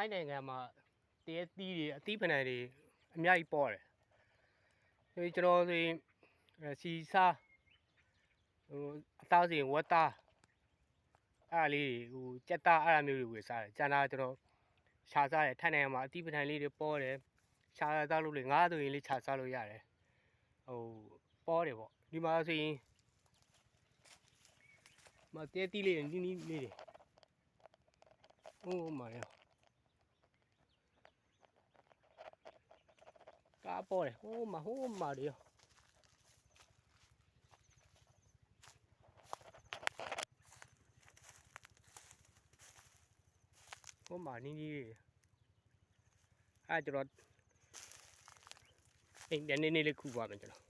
ထိုင်းနိုင်ငံမှာတရေသီးတွေအသီးဖဏံတွေအများကြီးပေါ်တယ်ဆိုရင်ကျွန်တော်ဆိုရင်အဲစီစားဟိုအသားစင်ဝက်သားအဲ့ဒါလေးတွေဟိုကြက်သားအဲ့ဒါမျိုးတွေဝယ်စားတယ်ကျန်တာကျွန်တော်ရှာစားတယ်ထိုင်းနိုင်ငံမှာအသီးဖဏံလေးတွေပေါ်တယ်ရှာစားလို့လေငါးဆိုရင်လေးရှာစားလို့ရတယ်ဟိုပေါ်တယ်ပေါ့ဒီမှာဆိုရင်မတရေသီးလေးတွေနီးနီးလေးတွေဟိုမှာရ ကားပေါ်တယ်ဟိုးမှာဟိုးမှာတွေရောဟိုးမှာနီးနီးလေးအဲကျွန်တော်အိမ်ပြန်နေနေလေးခုပါမယ်ကျွန်တော်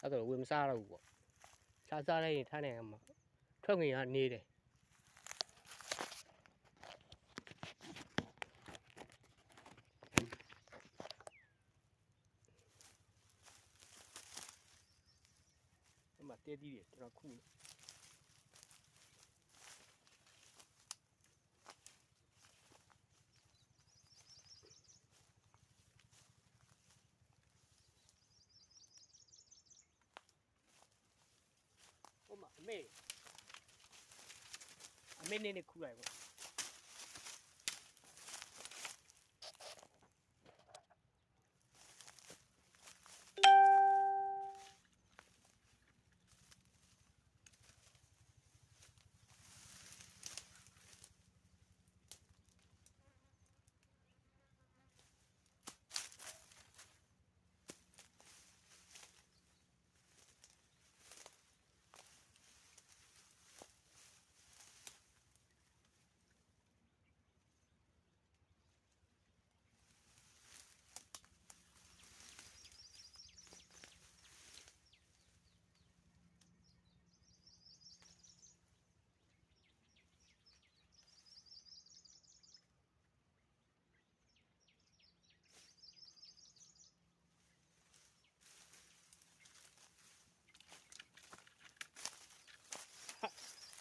အဲ့တော့ဝင်မစားတော့ဘူးပေါ့စားစားလိုက်ရင်ထားနေမှာထွက်ငင်ကနေတယ် မှာတဲတီးတယ်ကျွန်တော်ခုနေဟိုမှာအမေအမေနေနေခုလိုက်ပေါ့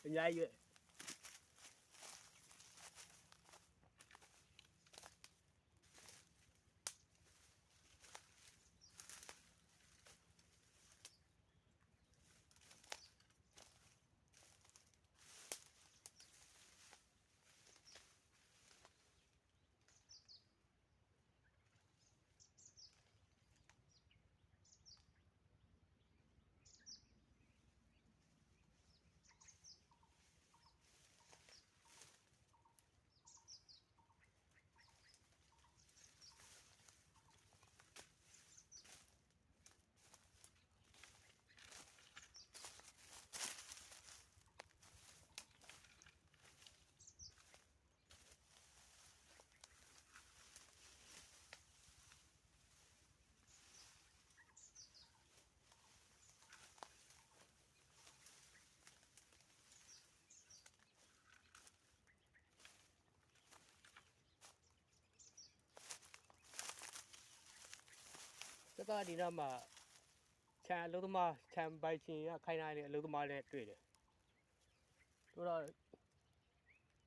အများ ကြီးပဲစကားဒီတော့မှခြံအလုံးသမားခြံပိုက်ရှင်ကခိုင်းထားတဲ့အလုံးသမားနဲ့တွေ့တယ်တို့တော့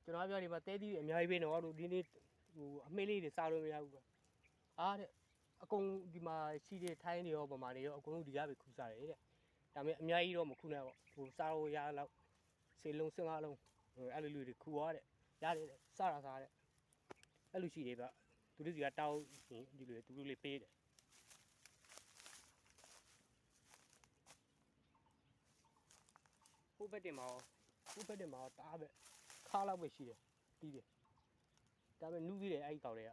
ကျွန်တော်ပြောဒီမှာတဲသီးတွေအများကြီးပဲနော်တို့ဒီနေ့ဟိုအမေလေးတွေစားလို့မရဘူးကွာအားတဲ့အကုန်ဒီမှာရှိတဲ့ထိုင်းတွေရောဗမာတွေရောအကုန်လုံးဒီကပဲခူးစားတယ်တဲ့ဒါပေမဲ့အများကြီးတော့မခူးနဲ့ပေါ့ဟိုစားလို့ရတော့စေလုံးစင်ကားလုံးဟိုအဲ့လိုလူတွေခူသွားတဲ့ရတယ်တဲ့စားတာစားတဲ့အဲ့လိုရှိတယ်ဗျသူတို့စီကတောင်းရင်ဒီလိုသူတို့လေးပေးတယ် ဘက်တင်မှာရောဟိုဘက်တင်မှာရောတားပဲခါလောက်ပဲရှိတယ်ပြီးတယ်ဒါပေမဲ့နူးသေးတယ်အဲ့ဒီကောင်တွေက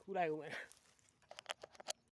ခူးလိုက်ဦးမယ်